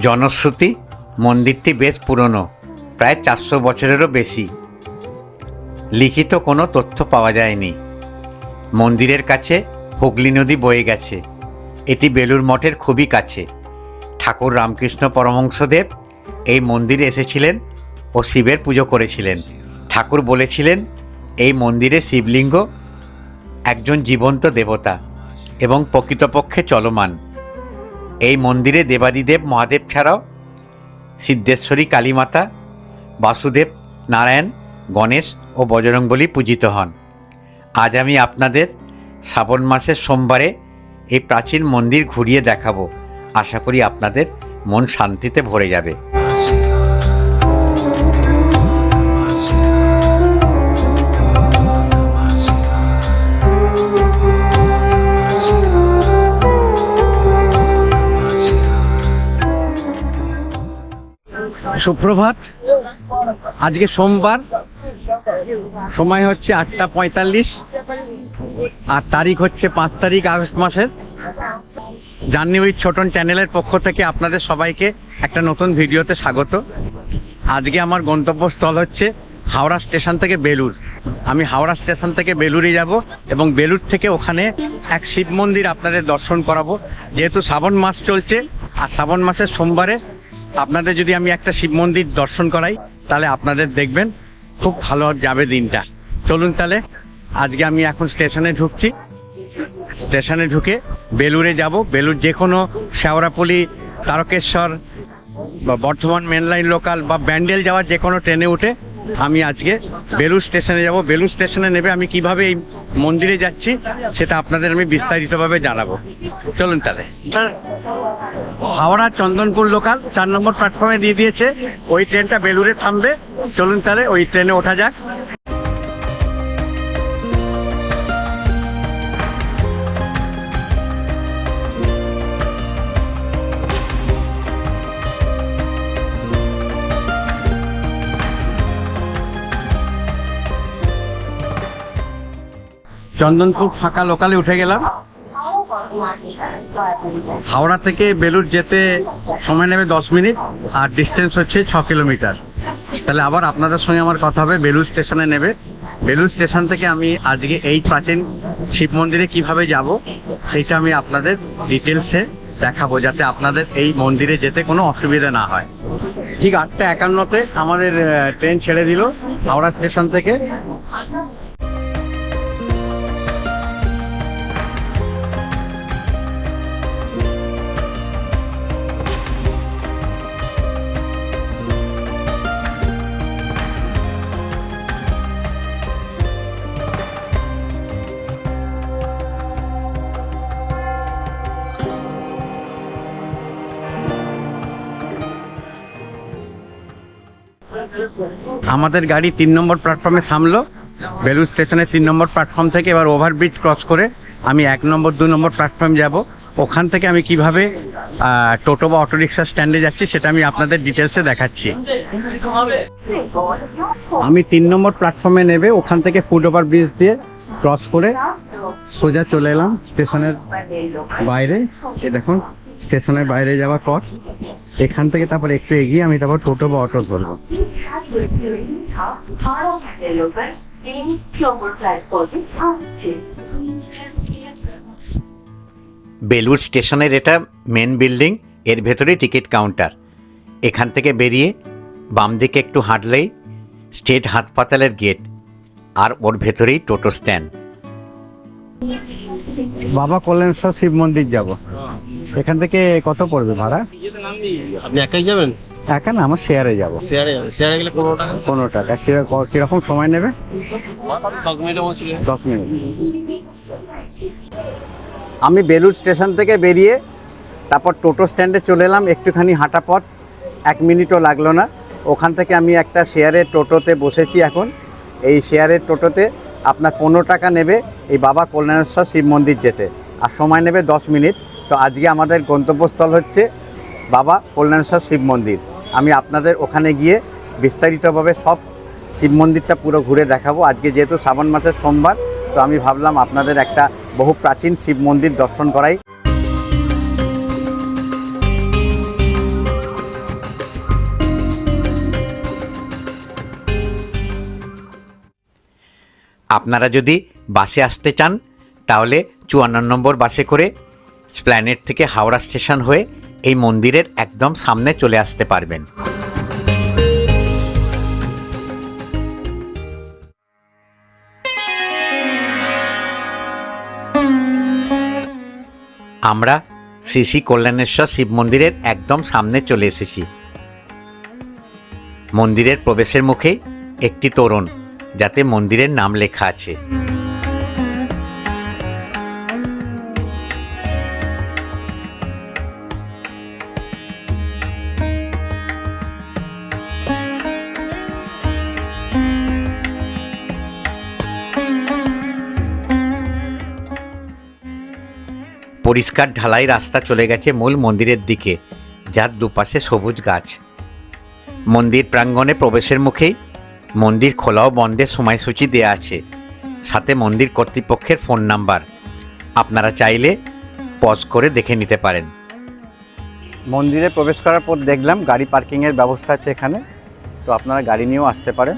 জনশ্রুতি, মন্দিরটি বেশ পুরনো, প্রায় চারশো বছরেরও বেশি। লিখিত কোনো তথ্য পাওয়া যায়নি। মন্দিরের কাছে হুগলি নদী বয়ে গেছে। এটি বেলুর মঠের খুবই কাছে। ঠাকুর রামকৃষ্ণ পরমহংসদেব এই মন্দিরে এসেছিলেন ও শিবের পুজো করেছিলেন। ঠাকুর বলেছিলেন, এই মন্দিরে শিবলিঙ্গ একজন জীবন্ত দেবতা এবং প্রকৃতপক্ষে চলমান। এই মন্দিরে দেবাদিদেব, মহাদেব ছাড়াও সিদ্ধেশ্বরী, কালীমাতা, বাসুদেব, নারায়ণ, গণেশ ও বজরঙ্গলী পূজিত হন। আজ আমি আপনাদের শ্রাবণ মাসের সোমবারে এই প্রাচীন মন্দির ঘুরিয়ে দেখাবো। আশা করি আপনাদের মন শান্তিতে ভরে যাবে। সুপ্রভাত। আজকে সোমবার। সময় হচ্ছে আটটা পঁয়তাল্লিশ। আর তারিখ হচ্ছে পাঁচ তারিখ আগস্ট মাসের। জার্নি উইথ ছোটন চ্যানেলের পক্ষ থেকে আপনাদের সবাইকে একটা নতুন ভিডিওতে স্বাগত। আজকে আমার গন্তব্যস্থল হচ্ছে হাওড়া স্টেশন থেকে বেলুর আমি হাওড়া স্টেশন থেকে বেলুরে যাব এবং বেলুর থেকে ওখানে এক শিব মন্দির আপনাদের দর্শন করাবো। যেহেতু শ্রাবণ মাস চলছে, আর শ্রাবণ মাসের সোমবারে আপনাদের যদি আমি একটা শিব মন্দির দর্শন করাই, তাহলে আপনাদের দেখবেন খুব ভালো যাবে দিনটা। চলুন তাহলে, আজকে আমি এখন স্টেশনে ঢুকছি। স্টেশনে ঢুকে বেলুরে যাব। বেলুর যে কোনো শেওড়াপল্লি, তারকেশ্বর, বা বর্ধমান মেনলাইন লোকাল বা ব্যান্ডেল যাওয়ার যে কোনো ট্রেনে উঠে আমি আজকে বেলুর স্টেশনে যাব। বেলুর স্টেশনে নেবে আমি কীভাবে এই মন্দিরে যাচ্ছি সেটা আপনাদের আমি বিস্তারিতভাবে জানাব। চলুন তাহলে। হাওড়া চন্দনপুর লোকাল চার নম্বর প্ল্যাটফর্মে দিয়ে দিয়েছে। ওই ট্রেনটা বেলুরে থামবে। চলুন তাহলে ওই ট্রেনে ওঠা যাক। চন্দনপুর ফাঁকা লোকালে উঠে গেলাম। হাওড়া থেকে বেলুর যেতে সময় নেবে দশ মিনিট, আর ডিস্টেন্স হচ্ছে ছ কিলোমিটার তাহলে আবার আপনাদের সঙ্গে আমার কথা হবে বেলুর স্টেশনে নেবে। বেলুর স্টেশন থেকে আমি আজকে এই প্রাচীন শিব মন্দিরে কীভাবে যাব সেইটা আমি আপনাদের ডিটেলসে দেখাবো, যাতে আপনাদের এই মন্দিরে যেতে কোনো অসুবিধা না হয়। ঠিক আটটা একান্নতে আমাদের ট্রেন ছেড়ে দিল হাওড়া স্টেশন থেকে। আমাদের গাড়ি তিন নম্বর প্ল্যাটফর্মে থামলো। বেলুর স্টেশনের তিন নম্বর প্ল্যাটফর্ম থেকে এবার ওভারব্রিজ ক্রস করে আমি এক নম্বর, দু নম্বর প্ল্যাটফর্ম যাব। ওখান থেকে আমি কীভাবে টোটো বা অটোরিক্সা স্ট্যান্ডে যাচ্ছি সেটা আমি আপনাদের ডিটেলসে দেখাচ্ছি। আমি তিন নম্বর প্ল্যাটফর্মে নেবে, ওখান থেকে ফুট ওভার ব্রিজ দিয়ে ক্রস করে সোজা চলে এলাম স্টেশনের বাইরে। এ দেখুন, স্টেশনের বাইরে যাওয়ার পর এখান থেকে তারপর একটু এগিয়ে আমি তারপর টোটো বা অটো ধরবো। বেলুর স্টেশনের এটা মেন বিল্ডিং এর ভেতরে টিকিট কাউন্টার এখান থেকে বেরিয়ে বাম দিকে একটু হাঁটলেই স্টেট হাসপাতালের গেট আর ওর ভেতরেই টোটো স্ট্যান্ড বাবা কল্যাণেশ্বর শিব মন্দির যাব। এখান থেকে কত পড়বে ভাড়া? আপনি একাই যাবেন? একা না আমার শেয়ারে যাব। শেয়ারে শেয়ারে গেলে পনেরো টাকা। পনেরো টাকা। কীরকম সময় নেবে? দশ মিনিটের দশ মিনিট। আমি বেলুর স্টেশন থেকে বেরিয়ে তারপর টোটো স্ট্যান্ডে চলে এলাম। একটুখানি হাঁটা পথ এক মিনিটও লাগল না। ওখান থেকে আমি একটা শেয়ারের টোটোতে বসেছি এখন। এই শেয়ারের টোটোতে আপনার পনেরো টাকা নেবে এই বাবা কল্যাণেশ্বর শিব মন্দির যেতে। আর সময় নেবে দশ মিনিট। তো আজকে আমাদের গন্তব্যস্থল হচ্ছে বাবা কল্যাণেশ্বর শিব মন্দির। আমি আপনাদের ওখানে গিয়ে বিস্তারিতভাবে সব শিব মন্দিরটা পুরো ঘুরে দেখাবো। আজকে যেহেতু শ্রাবণ মাসের সোমবার, তো আমি ভাবলাম আপনাদের একটা বহু প্রাচীন শিব মন্দির দর্শন করাই। আপনারা যদি বাসে আসতে চান, তাহলে চুয়ান্ন নম্বর বাসে করে স্প্ল্যানেট থেকে হাওড়া স্টেশন হয়ে এই মন্দিরের একদম সামনে চলে আসতে পারবেন। আমরা শ্রী শ্রী কল্যাণেশ্বর শিব মন্দিরের একদম সামনে চলে এসেছি। মন্দিরের প্রবেশের মুখেই একটি তোরণ যাতে মন্দিরের নাম লেখা আছে। পরিষ্কার ঢালাই রাস্তা চলে গেছে মূল মন্দিরের দিকে, যার দুপাশে সবুজ গাছ। মন্দির প্রাঙ্গণে প্রবেশের মুখেই মন্দির খোলা ও বন্ধের সময়সূচি দেয়া আছে। সাথে মন্দির কর্তৃপক্ষের ফোন নাম্বার। আপনারা চাইলে পজ করে দেখে নিতে পারেন। মন্দিরে প্রবেশ করার পর দেখলাম গাড়ি পার্কিংয়ের ব্যবস্থা আছে এখানে। তো আপনারা গাড়ি নিয়েও আসতে পারেন।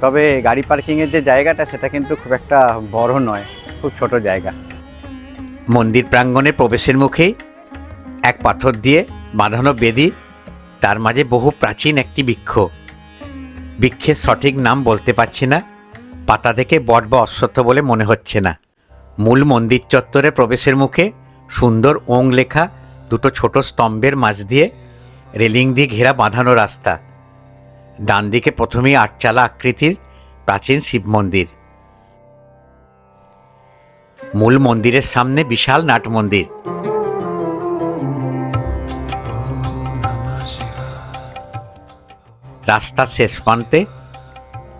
তবে গাড়ি পার্কিংয়ের যে জায়গাটা সেটা কিন্তু খুব একটা বড় নয় খুব ছোট জায়গা। মন্দির প্রাঙ্গণে প্রবেশের মুখেই এক পাথর দিয়ে বাঁধানো বেদি তার মাঝে বহু প্রাচীন একটি বৃক্ষ। বৃক্ষের সঠিক নাম বলতে পারছি না। পাতা দেখে বট বা অশ্বত্থ বলে মনে হচ্ছে না। মূল মন্দির চত্বরে প্রবেশের মুখে সুন্দর ওং লেখা দুটো ছোট স্তম্ভের মাঝ দিয়ে রেলিং দিয়ে ঘেরা বাঁধানো রাস্তা। ডান দিকে প্রথমেই আটচালা আকৃতির প্রাচীন শিব মন্দির। মূল মন্দিরের সামনে বিশাল নাট মন্দির। রাস্তার শেষ প্রান্তে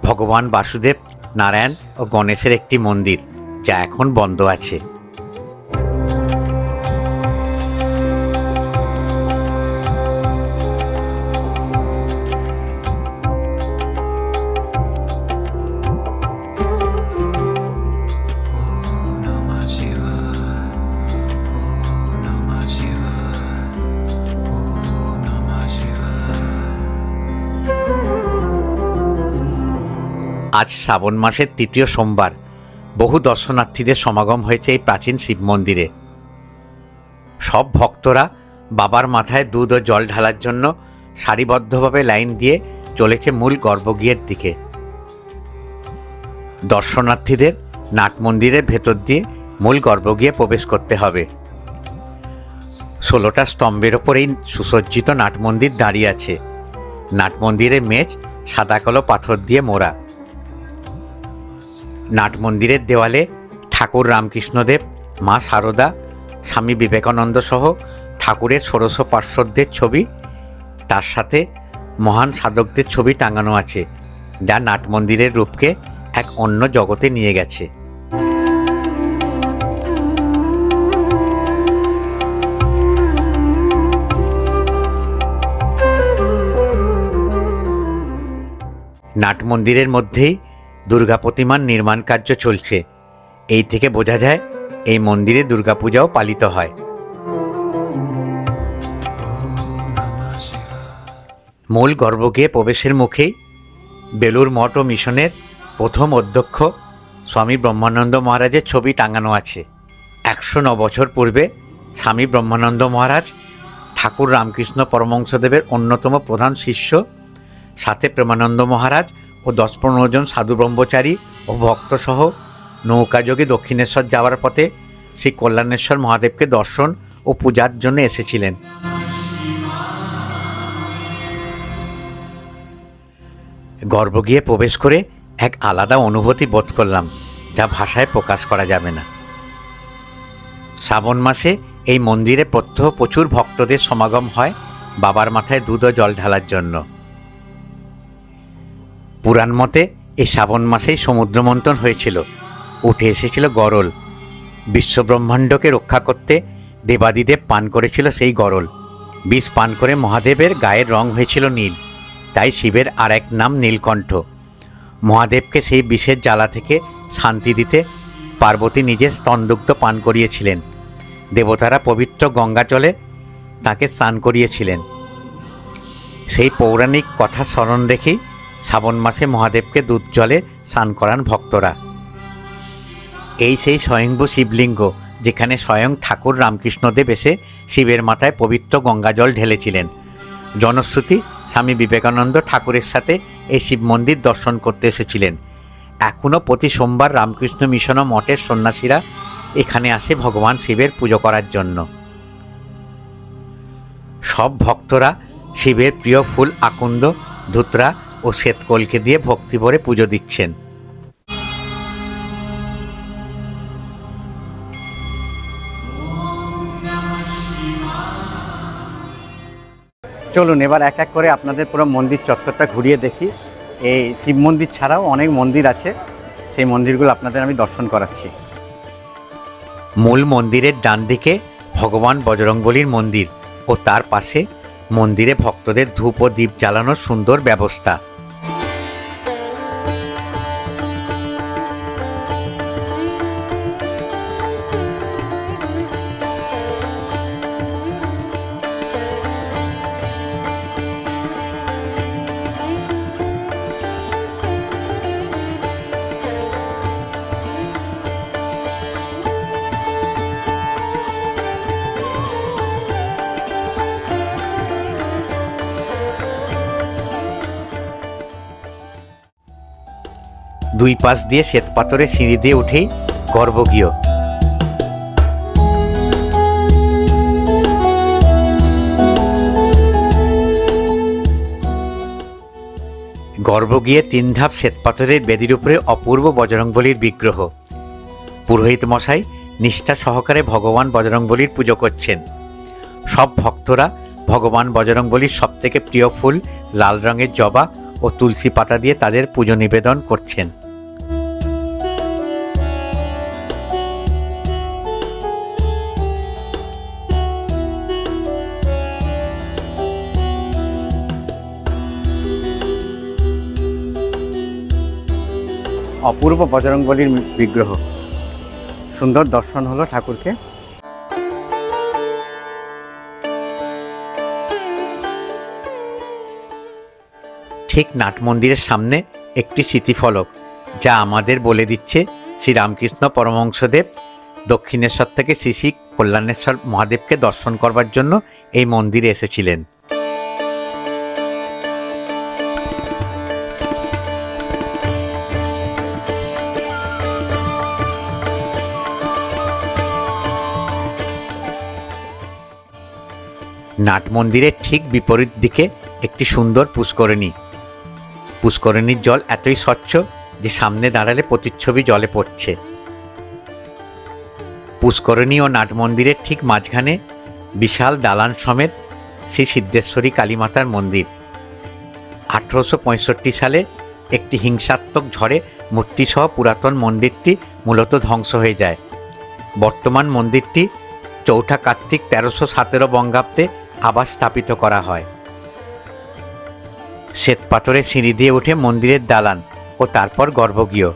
ভগবান বাসুদেব নারায়ণ ও গণেশের একটি মন্দির যা এখন বন্ধ আছে। আজ শ্রাবণ মাসের তৃতীয় সোমবার। বহু দর্শনার্থীদের সমাগম হয়েছে এই প্রাচীন শিব মন্দিরে। সব ভক্তরা বাবার মাথায় দুধ ও জল ঢালার জন্য সারিবদ্ধভাবে লাইন দিয়ে চলেছে মূল গর্ভগৃহের দিকে। দর্শনার্থীদের নাট মন্দিরের ভেতর দিয়ে মূল গর্ভগৃহে প্রবেশ করতে হবে। ষোলোটা স্তম্ভের ওপর এই সুসজ্জিত নাট মন্দির দাঁড়িয়ে আছে। নাট মন্দিরের মেজ সাদা কালো পাথর দিয়ে মোড়া। নাট মন্দিরের দেওয়ালে ঠাকুর রামকৃষ্ণদেব, মা সারদা, স্বামী বিবেকানন্দ সহ ঠাকুরের ষোড়শ পার্শ্বদের ছবি। তার সাথে মহান সাধকদের ছবি টাঙানো আছে, যা নাট মন্দিরের রূপকে এক অন্য জগতে নিয়ে গেছে। নাট মন্দিরের মধ্যেই দুর্গা প্রতিমার নির্মাণ কার্য চলছে। এই থেকে বোঝা যায়, এই মন্দিরে দুর্গাপূজাও পালিত হয়। মূল গর্ভগৃহে প্রবেশের মুখেই বেলুর মঠ ও মিশনের প্রথম অধ্যক্ষ স্বামী ব্রহ্মানন্দ মহারাজের ছবি টাঙানো আছে। একশো ন বছর পূর্বে স্বামী ব্রহ্মানন্দ মহারাজ ঠাকুর রামকৃষ্ণ পরমংসদেবের অন্যতম প্রধান শিষ্য, সাথে প্রেমানন্দ মহারাজ ও দশ পনেরো জন সাধু ব্রহ্মচারী ও ভক্তসহ নৌকাযোগে দক্ষিণেশ্বর যাওয়ার পথে শ্রী কল্যাণেশ্বর মহাদেবকে দর্শন ও পূজার জন্য এসেছিলেন। গর্ব গিয়ে প্রবেশ করে এক আলাদা অনুভূতি বোধ করলাম, যা ভাষায় প্রকাশ করা যাবে না। শ্রাবণ মাসে এই মন্দিরে প্রত্যহ প্রচুর ভক্তদের সমাগম হয় বাবার মাথায় দুধ ও জল ঢালার জন্য। পুরাণ মতে এই শ্রাবণ মাসেই সমুদ্রমন্থন হয়েছিল। উঠে এসেছিল গরল। বিশ্বব্রহ্মাণ্ডকে রক্ষা করতে দেবাদিদেব পান করেছিল সেই গরল। বিষ পান করে মহাদেবের গায়ের রং হয়েছিল নীল। তাই শিবের আর এক নাম নীলকণ্ঠ। মহাদেবকে সেই বিষের জ্বালা থেকে শান্তি দিতে পার্বতী নিজে স্তনদুগ্ধ পান করিয়েছিলেন। দেবতারা পবিত্র গঙ্গা জলে তাকে স্নান করিয়েছিলেন। সেই পৌরাণিক কথা স্মরণ রেখেই শ্রাবণ মাসে মহাদেবকে দুধ জলে স্নান করান ভক্তরা। এই সেই স্বয়ংভূ শিবলিঙ্গ, যেখানে স্বয়ং ঠাকুর রামকৃষ্ণদেব এসে শিবের মাথায় পবিত্র গঙ্গাজল ঢেলেছিলেন। জনশ্রুতি স্বামী বিবেকানন্দ ঠাকুরের সাথে এই শিব মন্দির দর্শন করতে এসেছিলেন। এখনও প্রতি সোমবার রামকৃষ্ণ মিশন মঠের সন্ন্যাসীরা এখানে আসে ভগবান শিবের পুজো করার জন্য। সব ভক্তরা শিবের প্রিয় ফুল, আকুন্দ, ধুতরা ও শ্বেতকলকে দিয়ে ভক্তি ভরে পুজো দিচ্ছেন। চলুন, এবার এক এক করে আপনাদের পুরো মন্দির চত্বরটা ঘুরিয়ে দেখি। এই শিব মন্দির ছাড়াও অনেক মন্দির আছে। সেই মন্দিরগুলো আপনাদের আমি দর্শন করাচ্ছি। মূল মন্দিরের ডান দিকে ভগবান বজরংবলীর মন্দির ও তার পাশে মন্দিরে ভক্তদের ধূপ ও দীপ জ্বালানোর সুন্দর ব্যবস্থা। দুই পাশ দিয়ে শ্বেতপাথরের সিঁড়ি দিয়ে উঠেই গর্ভগৃহ। গর্ভগৃহে তিন ধাপ শ্বেতপাথরের বেদির উপরে অপূর্ব বজরংবলীর বিগ্রহ। পুরোহিত মশাই নিষ্ঠা সহকারে ভগবান বজরংবলীর পুজো করছেন। সব ভক্তরা ভগবান বজরংবলীর সবথেকে প্রিয় ফুল লাল রঙের জবা ও তুলসী পাতা দিয়ে তাদের পুজো নিবেদন করছেন। অপূর্ব বজরংবলীর বিগ্রহ। সুন্দর দর্শন হলো ঠাকুরকে। ঠিক নাট মন্দিরের সামনে একটি স্মৃতিফলক, যা আমাদের বলে দিচ্ছে শ্রীরামকৃষ্ণ পরমহংসদেব। দক্ষিণেশ্বর থেকে শ্রী শ্রী কল্যাণেশ্বর মহাদেবকে দর্শন করবার জন্য এই মন্দিরে এসেছিলেন। নাট মন্দিরের ঠিক বিপরীত দিকে একটি সুন্দর পুষ্করিণী। পুষ্করিণীর জল এতই স্বচ্ছ যে সামনে দাঁড়ালে প্রতিচ্ছবি জলে পড়ছে। পুষ্করিণী ও নাট মন্দিরের ঠিক মাঝখানে বিশাল দালান সমেত শ্রী সিদ্ধেশ্বরী কালীমাতার মন্দির। আঠারোশো সালে একটি হিংসাত্মক ঝড়ে মূর্তিসহ পুরাতন মন্দিরটি মূলত ধ্বংস হয়ে যায়। বর্তমান মন্দিরটি চৌঠা কার্তিক তেরোশো সতেরো বঙ্গাব্দে আবার স্থাপিত করা হয়। শ্বেতপাথরের সিঁড়ি দিয়ে উঠে মন্দিরের দালান ও তারপর গর্ভগৃহ।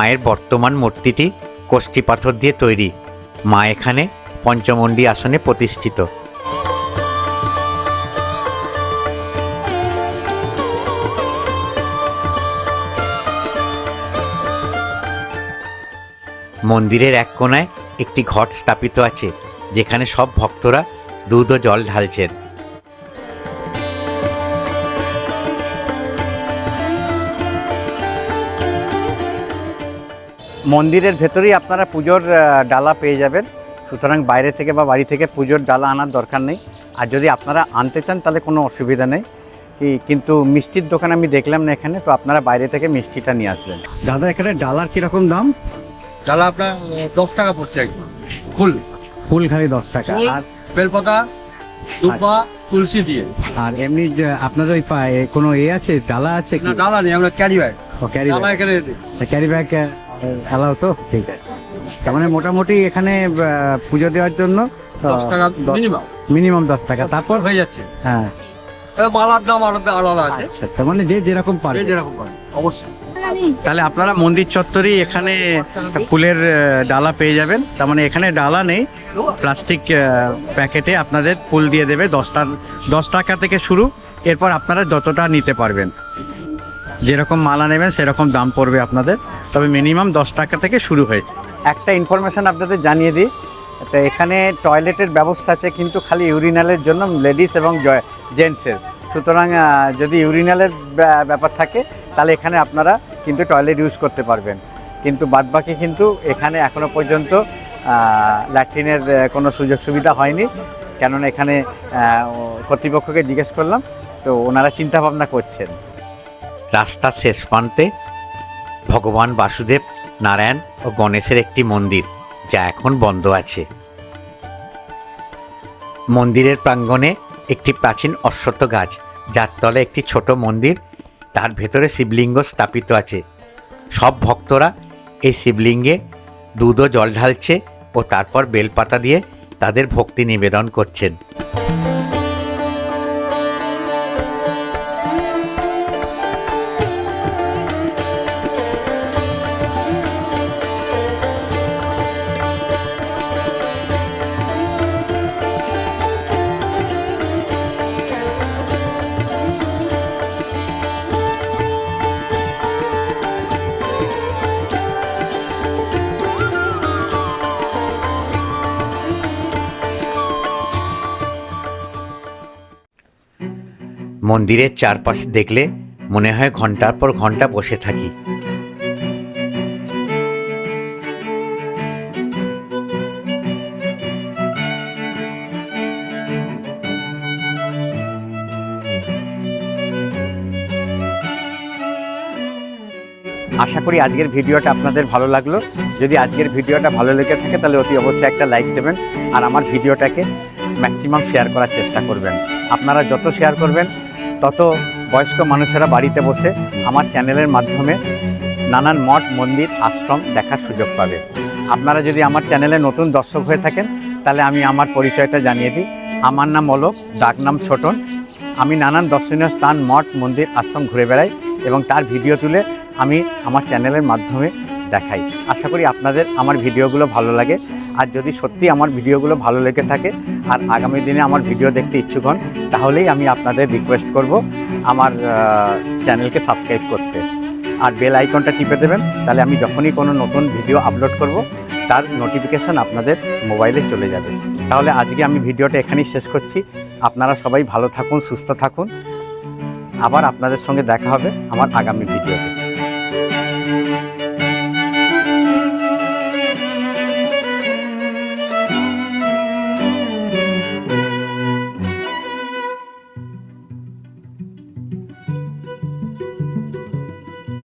মায়ের বর্তমান মূর্তিটি কোষ্ঠী পাথর দিয়ে তৈরি। মা এখানে পঞ্চমন্ডি আসনে প্রতিষ্ঠিত। মন্দিরের এক কোণায় একটি ঘট স্থাপিত আছে, যেখানে সব ভক্তরা দুধ ও জল ঢালছেন। মন্দিরের ভেতরেই আপনারা পুজোর ডালা পেয়ে যাবেন। সুতরাং বাইরে থেকে বা বাড়ি থেকে পুজোর ডালা আনার দরকার নেই। আর যদি আপনারা আনতে চান তাহলে কোনো অসুবিধা নেই। কি- কিন্তু মিষ্টির দোকান আমি দেখলাম না এখানে তো আপনারা বাইরে থেকে মিষ্টিটা নিয়ে আসবেন। দাদা এখানে ডালার কীরকম দাম? ডালা আপনার দশ টাকা পড়ছে একদম। ফুল। ফুল খালি দশ টাকা। আর বেলপাতা দুপা তুলসী দিয়ে। আর এমনি আপনাদের ওই পায়ে কোনো এ আছে? ডালা আছে না ডালা নেই আমরা ক্যারি ব্যাগ। ও ক্যারি এখানে ক্যারি ব্যাগ অ্যালাউ তো ঠিক আছে। তার মানে মোটামুটি এখানে পুজো দেওয়ার জন্য মিনিমাম মিনিমাম দশ টাকা। তারপর হয়ে যাচ্ছে। হ্যাঁ। মালার দাম আলাদা আলাদা আছে। আচ্ছা তার মানে যে যেরকম পারে। যেরকম পারে অবশ্যই। তাহলে আপনারা মন্দির চত্বরেই এখানে ফুলের ডালা পেয়ে যাবেন। তার মানে এখানে ডালা নেই। প্লাস্টিক প্যাকেটে আপনাদের ফুল দিয়ে দেবে দশটা দশ টাকা থেকে শুরু। এরপর আপনারা যতটা নিতে পারবেন। যেরকম মালা নেবেন, সেরকম দাম পড়বে আপনাদের। তবে মিনিমাম দশ টাকা থেকে শুরু হয়ে একটা ইনফরমেশন আপনাদের জানিয়ে দিই। তো এখানে টয়লেটের ব্যবস্থা আছে, কিন্তু খালি ইউরিনালের জন্য লেডিস এবং জেন্টসের সুতরাং যদি ইউরিনালের ব্যা- ব্যাপার থাকে, তাহলে এখানে আপনারা কিন্তু টয়লেট ইউজ করতে পারবেন। কিন্তু বাদবাকি কিন্তু এখানে এখনও পর্যন্ত ল্যাট্রিনের কোনো সুযোগ সুবিধা হয়নি। কেননা এখানে কর্তৃপক্ষকে জিজ্ঞেস করলাম, তো ওনারা চিন্তা ভাবনা করছেন। রাস্তার শেষ প্রান্তে ভগবান বাসুদেব, নারায়ণ ও গণেশের একটি মন্দির, যা এখন বন্ধ আছে। মন্দিরের প্রাঙ্গণে একটি প্রাচীন অশ্বত্থ গাছ, যার তলে একটি ছোট মন্দির, তার ভেতরে শিবলিঙ্গ স্থাপিত আছে। সব ভক্তরা এই শিবলিঙ্গে দুধ ও জল ঢালছে ও তারপর বেলপাতা দিয়ে তাদের ভক্তি নিবেদন করছেন। মন্দিরের চারপাশ দেখলে মনে হয় ঘণ্টার পর ঘণ্টা বসে থাকি। আশা করি আজকের ভিডিওটা আপনাদের ভালো লাগল। যদি আজকের ভিডিওটা ভালো লেগে থাকে তাহলে অতি অবশ্যই একটা লাইক দেবেন আর আমার ভিডিওটাকে ম্যাক্সিমাম শেয়ার করার চেষ্টা করবেন। আপনারা যত শেয়ার করবেন তত বয়স্ক মানুষেরা বাড়িতে বসে আমার চ্যানেলের মাধ্যমে নানান মঠ, মন্দির, আশ্রম দেখার সুযোগ পাবে। আপনারা যদি আমার চ্যানেলে নতুন দর্শক হয়ে থাকেন, তাহলে আমি আমার পরিচয়টা জানিয়ে দিই। আমার নাম অলোক, ডাক নাম ছোটন। আমি নানান দর্শনীয় স্থান, মঠ, মন্দির, আশ্রম ঘুরে বেড়াই এবং তার ভিডিও তুলে আমি আমার চ্যানেলের মাধ্যমে দেখাই। আশা করি আপনাদের আমার ভিডিওগুলো ভালো লাগে। আর যদি সত্যি আমার ভিডিওগুলো ভালো লেগে থাকে আর আগামী দিনে আমার ভিডিও দেখতে ইচ্ছুক হন, তাহলেই আমি আপনাদের রিকোয়েস্ট করব আমার চ্যানেলকে সাবস্ক্রাইব করতে। আর বেল আইকনটা টিপে দেবেন, তাহলে আমি যখনই কোনো নতুন ভিডিও আপলোড করব, তার নোটিফিকেশান আপনাদের মোবাইলে চলে যাবে। তাহলে আজকে আমি ভিডিওটা এখানেই শেষ করছি। আপনারা সবাই ভালো থাকুন, সুস্থ থাকুন। আবার আপনাদের সঙ্গে দেখা হবে আমার আগামী ভিডিওতে।